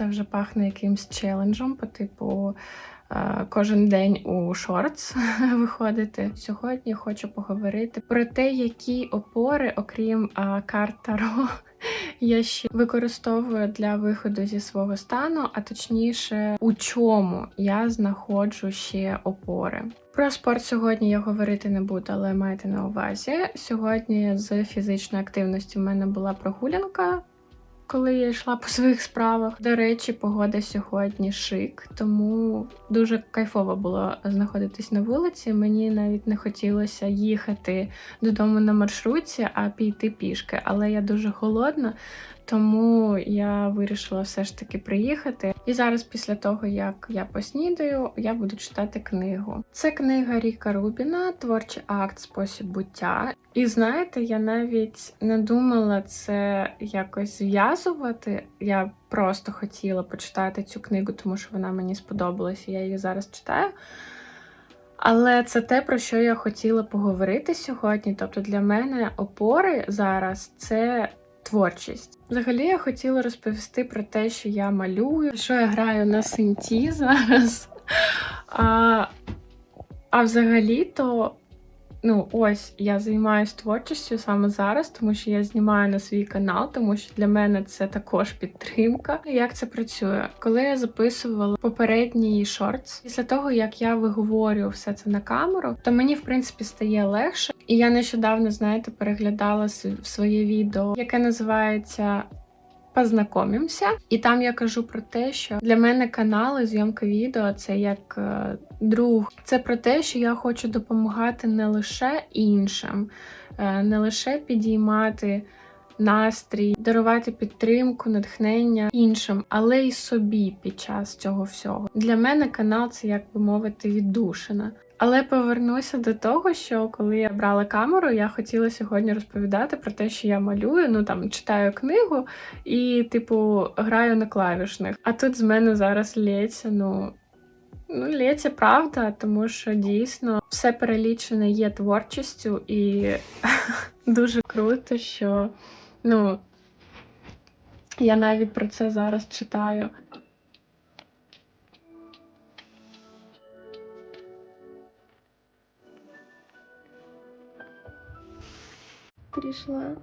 це вже пахне якимсь челенджем, по типу е, кожен день у шортс виходити. Сьогодні хочу поговорити про те, які опори, окрім е, карт Таро, я ще використовую для виходу зі свого стану, а точніше, у чому я знаходжу ще опори. Про спорт сьогодні я говорити не буду, але майте на увазі. Сьогодні з фізичної активності в мене була прогулянка. Коли я йшла по своїх справах. До речі, погода сьогодні шик, тому дуже кайфово було знаходитись на вулиці. Мені навіть не хотілося їхати додому на маршрутці, а піти пішки. Але я дуже голодна, тому я вирішила все ж таки приїхати. І зараз, після того як я поснідаю, я буду читати книгу. Це книга Ріка Рубіна, творчий акт спосіб буття. І знаєте, я навіть не думала це якось зв'язувати. Я просто хотіла почитати цю книгу, тому що вона мені сподобалася. Я її зараз читаю. Але це те, про що я хотіла поговорити сьогодні. Тобто для мене опори зараз це творчість. Взагалі я хотіла розповісти про те, що я малюю, що я граю на синті зараз. А, а взагалі-то, ну, ось я займаюся творчістю саме зараз, тому що я знімаю на свій канал, тому що для мене це також підтримка. Як це працює? Коли я записувала попередній шортс, після того як я виговорю все це на камеру, то мені в принципі стає легше. І я нещодавно, знаєте, переглядала своє відео, яке називається. Познайомимося, і там я кажу про те, що для мене канали, зйомка відео це як е, друг. Це про те, що я хочу допомагати не лише іншим, е, не лише підіймати настрій, дарувати підтримку, натхнення іншим, але й собі під час цього всього. Для мене канал це, як би мовити, віддушина. Але повернуся до того, що коли я брала камеру, я хотіла сьогодні розповідати про те, що я малюю, ну там читаю книгу і, типу, граю на клавішних. А тут з мене зараз лється, ну. Ну, лється правда, тому що дійсно все перелічене є творчістю, і дуже круто, що ну я навіть про це зараз читаю. пришла.